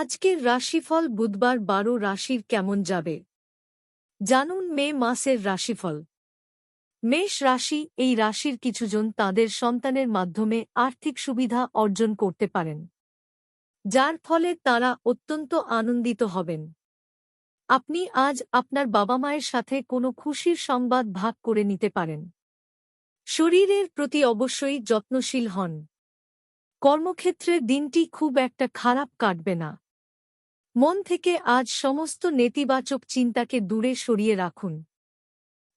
আজকের রাশিফল বুধবার বারো রাশির কেমন যাবে? জানুন মে মাসের রাশিফল। মেষ রাশি এই রাশির কিছুজন তাদের সন্তানের মাধ্যমে আর্থিক সুবিধা অর্জন করতে পারেন। যার ফলে তারা অত্যন্ত আনন্দিত হবেন। আপনি আজ আপনার বাবা মায়ের সাথে কোনো খুশির সংবাদ ভাগ করে নিতে পারেন। শরীরের প্রতি অবশ্যই যত্নশীল হন। কর্মক্ষেত্রের দিনটি খুব একটা খারাপ কাটবে না। মন থেকে আজ সমস্ত নেতিবাচক চিন্তাকে দূরে সরিয়ে রাখুন।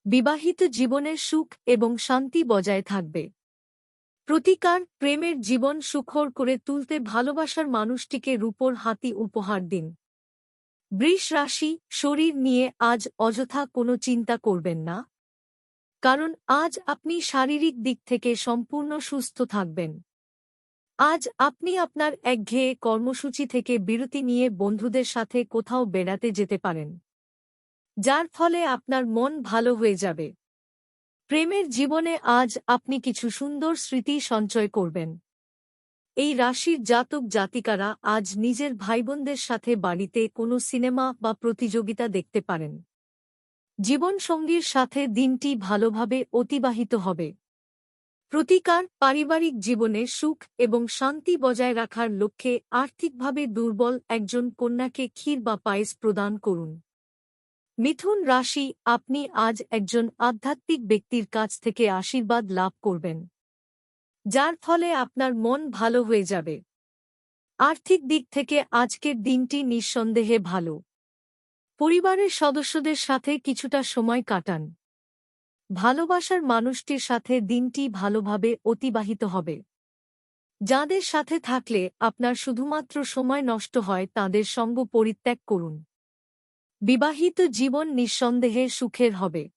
বিবাহিত জীবনের সুখ এবং শান্তি বজায় থাকবে। প্রতিকার, প্রেমের জীবন সুখর করে তুলতে ভালোবাসার মানুষটিকে রূপর হাতি উপহার দিন। বৃষ রাশি, শরীর নিয়ে আজ অযথা কোনো চিন্তা করবেন না। কারণ আজ আপনি শারীরিক দিক থেকে সম্পূর্ণ সুস্থ থাকবেন। আজ আপনি আপনার একঘেয়ে কর্মসূচি থেকে বিরতি নিয়ে বন্ধুদের সাথে কোথাও বেড়াতে যেতে পারেন। যার ফলে আপনার মন ভালো হয়ে যাবে। প্রেমের জীবনে আজ আপনি কিছু সুন্দর স্মৃতি সঞ্চয় করবেন। এই রাশির জাতক জাতিকারা আজ নিজের ভাইবোনদের সাথে বাড়িতে কোনো সিনেমা বা প্রতিযোগিতা দেখতে পারেন। জীবনসঙ্গীর সাথে দিনটি ভালোভাবে অতিবাহিত হবে। প্রতিকার পারিবারিক জীবনে সুখ এবং শান্তি বজায় রাখার লক্ষ্যে আর্থিকভাবে দুর্বল একজন কন্যাকে ক্ষীর বা পায়েস প্রদান করুন। মিথুন রাশি, আপনি আজ একজন আধ্যাত্মিক ব্যক্তির কাছ থেকে আশীর্বাদ লাভ করবেন। যার ফলে আপনার মন ভালো হয়ে যাবে। আর্থিক দিক থেকে আজকের দিনটি নিঃসন্দেহে ভালো। পরিবারের সদস্যদের সাথে কিছুটা সময় কাটান। ভালোবাসার মানুষটির সাথে দিনটি ভালোভাবে অতিবাহিত হবে। যাদের সাথে থাকলে আপনার শুধুমাত্র সময় নষ্ট হয় তাদের সঙ্গ পরিত্যাগ করুন। বিবাহিত জীবন নিঃসন্দেহে সুখের হবে।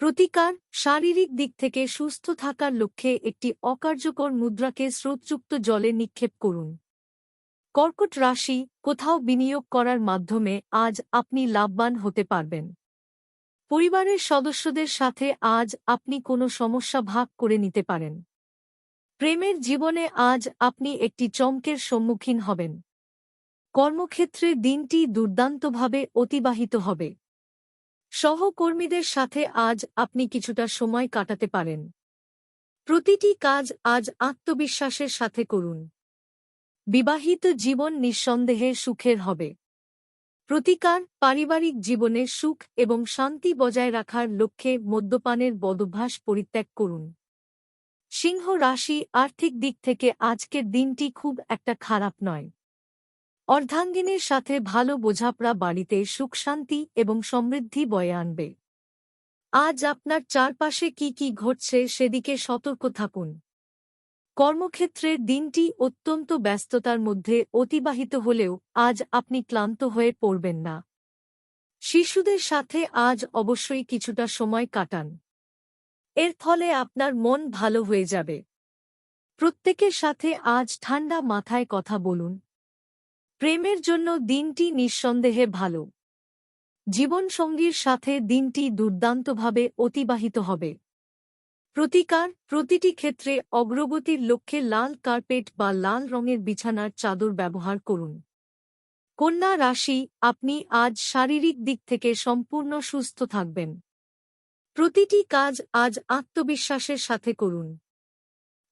প্রতিকার শারীরিক দিক থেকে সুস্থ থাকার লক্ষ্যে একটি অকার্যকর মুদ্রাকে স্রোতযুক্ত জলে নিক্ষেপ করুন। কর্কট রাশি কোথাও বিনিয়োগ করার মাধ্যমে আজ আপনি লাভবান হতে পারবেন। পরিবারের সদস্যদের সাথে আজ আপনি কোনো সমস্যা ভাগ করে নিতে পারেন। প্রেমের জীবনে আজ আপনি একটি চমকের সম্মুখীন হবেন। কর্মক্ষেত্রে দিনটি দুর্দান্তভাবে অতিবাহিত হবে। সহকর্মীদের সাথে আজ আপনি কিছুটা সময় কাটাতে পারেন। প্রতিটি কাজ আজ আত্মবিশ্বাসের সাথে করুন। বিবাহিত জীবন নিঃসন্দেহে সুখের হবে। প্রতিকার, পারিবারিক জীবনে সুখ এবং শান্তি বজায় রাখার লক্ষ্যে মদ্যপানের বদভ্যাস পরিত্যাগ করুন। সিংহ রাশি আর্থিক দিক থেকে আজকের দিনটি খুব একটা খারাপ নয়। অর্ধাঙ্গিনীর সাথে ভালো বোঝাপড়া বাড়িতে সুখ শান্তি এবং সমৃদ্ধি বয়ে আনবে। আজ আপনার চারপাশে কি কি ঘটছে সেদিকে সতর্ক থাকুন। কর্মক্ষেত্রের দিনটি অত্যন্ত ব্যস্ততার মধ্যে অতিবাহিত হলেও আজ আপনি ক্লান্ত হয়ে পড়বেন না। শিশুদের সাথে আজ অবশ্যই কিছুটা সময় কাটান। এর ফলে আপনার মন ভালো হয়ে যাবে। প্রত্যেকের সাথে আজ ঠান্ডা মাথায় কথা বলুন। প্রেমের জন্য দিনটি নিঃসন্দেহে ভালো। জীবনসঙ্গীর সাথে দিনটি দুর্দান্তভাবে অতিবাহিত হবে। প্রতিকার, প্রতিটি ক্ষেত্রে অগ্রগতির লক্ষ্যে লাল কার্পেট বা লাল রঙের বিছানার চাদর ব্যবহার করুন। কন্যা রাশি, আপনি আজ শারীরিক দিক থেকে সম্পূর্ণ সুস্থ থাকবেন। প্রতিটি কাজ আজ আত্মবিশ্বাসের সাথে করুন।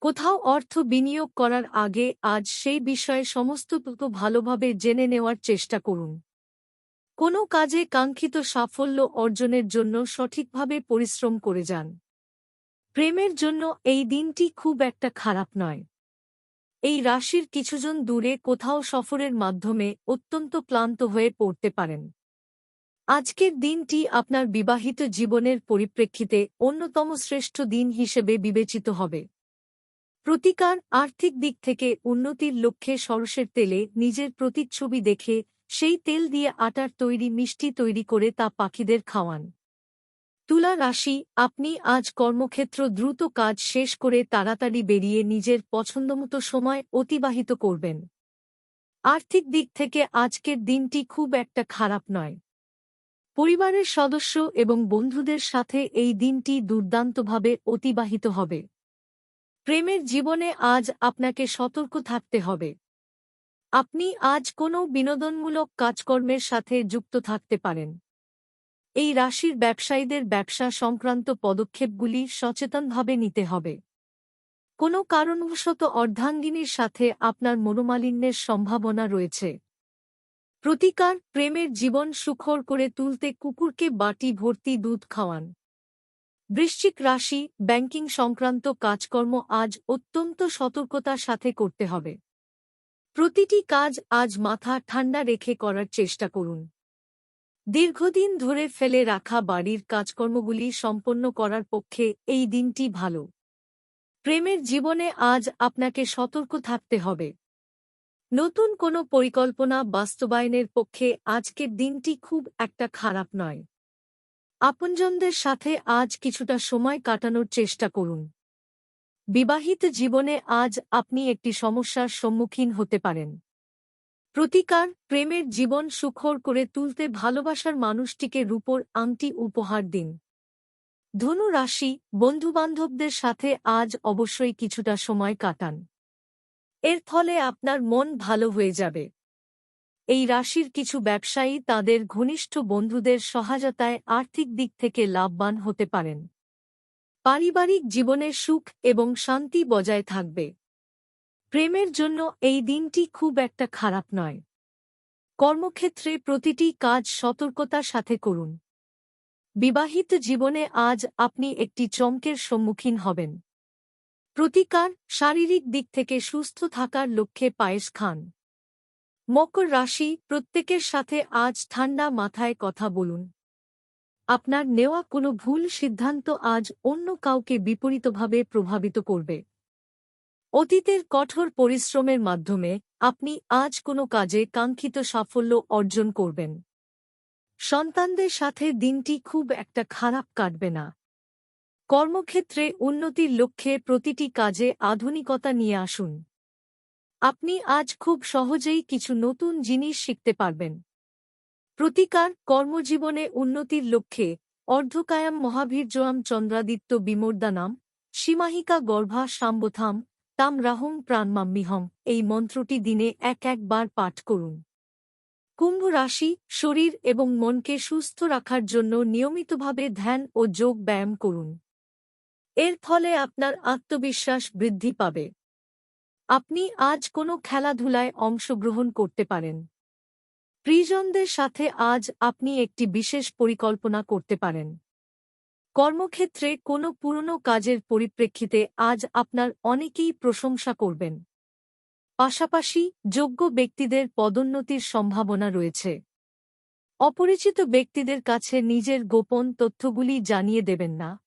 কোথাও অর্থ বিনিয়োগ করার আগে আজ সেই বিষয়ে সমস্ত তত ভালোভাবে জেনে নেওয়ার চেষ্টা করুন। কোনো কাজে কাঙ্ক্ষিত সাফল্য অর্জনের জন্য সঠিকভাবে পরিশ্রম করে যান। প্রেমের জন্য এই দিনটি খুব একটা খারাপ নয়। এই রাশির কিছুজন দূরে কোথাও সফরের মাধ্যমে অত্যন্ত ক্লান্ত হয়ে পড়তে পারেন। আজকের দিনটি আপনার বিবাহিত জীবনের পরিপ্রেক্ষিতে অন্যতম শ্রেষ্ঠ দিন হিসেবে বিবেচিত হবে। প্রতিকার আর্থিক দিক থেকে উন্নতির লক্ষ্যে সরষের তেলে নিজের প্রতিচ্ছবি দেখে সেই তেল দিয়ে আটার তৈরি মিষ্টি তৈরি করে তা পাখিদের খাওয়ান। তুলা রাশি, আপনি আজ কর্মক্ষেত্র দ্রুত কাজ শেষ করে তাড়াতাড়ি বেরিয়ে নিজের পছন্দমতো সময় অতিবাহিত করবেন। আর্থিক দিক থেকে আজকের দিনটি খুব একটা খারাপ নয়। পরিবারের সদস্য এবং বন্ধুদের সাথে এই দিনটি দুর্দান্তভাবে অতিবাহিত হবে। প্রেমের জীবনে আজ আপনাকে সতর্ক থাকতে হবে। আপনি আজ কোনো বিনোদনমূলক কাজকর্মের সাথে যুক্ত থাকতে পারেন। এই রাশির ব্যবসায়ীদের ব্যবসা সংক্রান্ত পদক্ষেপগুলি সচেতনভাবে নিতে হবে। কোনো কারণবশত অর্ধাঙ্গিনীর সাথে আপনার মনোমালিন্যের সম্ভাবনা রয়েছে। প্রতিকার, প্রেমের জীবন সুখর করে তুলতে কুকুরকে বাটি ভর্তি দুধ খাওয়ান। বৃশ্চিক রাশি, ব্যাংকিং সংক্রান্ত কাজকর্ম আজ অত্যন্ত সতর্কতার সাথে করতে হবে। প্রতিটি কাজ আজ মাথা ঠান্ডা রেখে করার চেষ্টা করুন। দীর্ঘদিন ধরে ফেলে রাখা বাড়ির কাজকর্মগুলি সম্পন্ন করার পক্ষে এই দিনটি ভালো। প্রেমের জীবনে আজ আপনাকে সতর্ক থাকতে হবে। নতুন কোনো পরিকল্পনা বাস্তবায়নের পক্ষে আজকের দিনটি খুব একটা খারাপ নয়। আপনজনদের সাথে আজ কিছুটা সময় কাটানোর চেষ্টা করুন। বিবাহিত জীবনে আজ আপনি একটি সমস্যার সম্মুখীন হতে পারেন। প্রতিকার, প্রেমের জীবন সুখর করে তুলতে ভালোবাসার মানুষটিকে রূপর আংটি উপহার দিন। ধনু রাশি, বন্ধুবান্ধবদের সাথে আজ অবশ্যই কিছুটা সময় কাটান। এর ফলে আপনার মন ভালো হয়ে যাবে। এই রাশির কিছু ব্যবসায়ী তাদের ঘনিষ্ঠ বন্ধুদের সহায়তায় আর্থিক দিক থেকে লাভবান হতে পারেন। পারিবারিক জীবনে সুখ এবং শান্তি বজায় থাকবে। প্রেমের জন্য এই দিনটি খুব একটা খারাপ নয়। কর্মক্ষেত্রে প্রতিটি কাজ সতর্কতার সাথে করুন। বিবাহিত জীবনে আজ আপনি একটি চমকের সম্মুখীন হবেন। প্রতিকার, শারীরিক দিক থেকে সুস্থ থাকার লক্ষ্যে পায়েস খান। মকর রাশি প্রত্যেকের সাথে আজ ঠান্ডা মাথায় কথা বলুন। আপনার নেওয়া কোনো ভুল সিদ্ধান্ত আজ অন্য কাউকে বিপরীতভাবে প্রভাবিত করবে। অতীতের কঠোর পরিশ্রমের মাধ্যমে আপনি আজ কোনো কাজে কাঙ্ক্ষিত সাফল্য অর্জন করবেন। সন্তানদের সাথে দিনটি খুব একটা খারাপ কাটবে না। কর্মক্ষেত্রে উন্নতির লক্ষ্যে প্রতিটি কাজে আধুনিকতা নিয়ে আসুন। আপনি আজ খুব সহজেই কিছু নতুন জিনিস শিখতে পারবেন। প্রতিকার কর্মজীবনে উন্নতির লক্ষ্যে অর্ধকায়াম মহাভীর্যয়াম চন্দ্রাদিত্য বিমর্দানাম সীমাহিকা গর্ভা সাম্বথাম তাম রাহুম প্রাণমাম্মিহম এই মন্ত্রটি দিনে এক একবার পাঠ করুন। কুম্ভ রাশি, শরীর এবং মনকে সুস্থ রাখার জন্য নিয়মিতভাবে ধ্যান ও যোগ ব্যায়াম করুন। এর ফলে আপনার আত্মবিশ্বাস বৃদ্ধি পাবে। আপনি আজ কোনো খেলাধুলায় অংশগ্রহণ করতে পারেন। প্রিজনদের সাথে আজ আপনি একটি বিশেষ পরিকল্পনা করতে পারেন। কর্মক্ষেত্রে কোনো পুরনো কাজের পরিপ্রেক্ষিতে আজ আপনার অনেকেই প্রশংসা করবেন। পাশাপাশি যোগ্য ব্যক্তিদের পদোন্নতির সম্ভাবনা রয়েছে। অপরিচিত ব্যক্তিদের কাছে নিজের গোপন তথ্যগুলি জানিয়ে দেবেন না।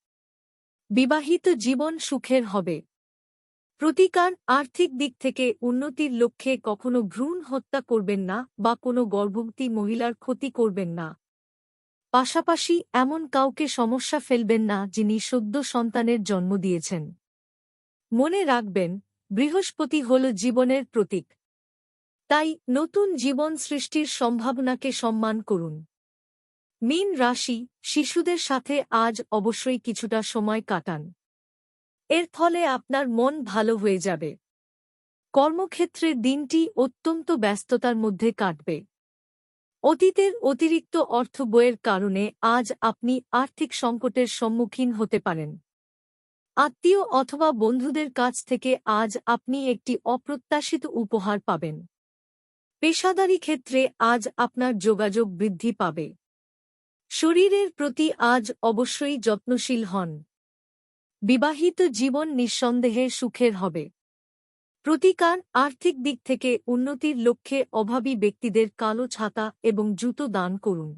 বিবাহিত জীবন সুখের হবে। প্রতিকার আর্থিক দিক থেকে উন্নতির লক্ষ্যে কখনো ভ্রূণ হত্যা করবেন না বা কোনো গর্ভবতী মহিলার ক্ষতি করবেন না। পাশাপাশি এমন কাউকে সমস্যা ফেলবেন না যিনি সদ্য সন্তানের জন্ম দিয়েছেন। মনে রাখবেন, বৃহস্পতি হল জীবনের প্রতীক। তাই নতুন জীবন সৃষ্টির সম্ভাবনাকে সম্মান করুন। মীন রাশি, শিশুদের সাথে আজ অবশ্যই কিছুটা সময় কাটান। এর ফলে আপনার মন ভালো হয়ে যাবে। কর্মক্ষেত্রে দিনটি অত্যন্ত ব্যস্ততার মধ্যে কাটবে। অতীতের অতিরিক্ত অর্থ বইয়ের কারণে আজ আপনি আর্থিক সংকটের সম্মুখীন হতে পারেন। আত্মীয় অথবা বন্ধুদের কাছ থেকে আজ আপনি একটি অপ্রত্যাশিত উপহার পাবেন। পেশাদারি ক্ষেত্রে আজ আপনার যোগাযোগ বৃদ্ধি পাবে। শরীরের প্রতি আজ অবশ্যই যত্নশীল হন। বিবাহিত জীবন নিঃসন্দেহে সুখের হবে। প্রতিকার আর্থিক দিক থেকে উন্নতির লক্ষ্যে অভাবী ব্যক্তিদের কালো ছাতা এবং জুতো দান করুন।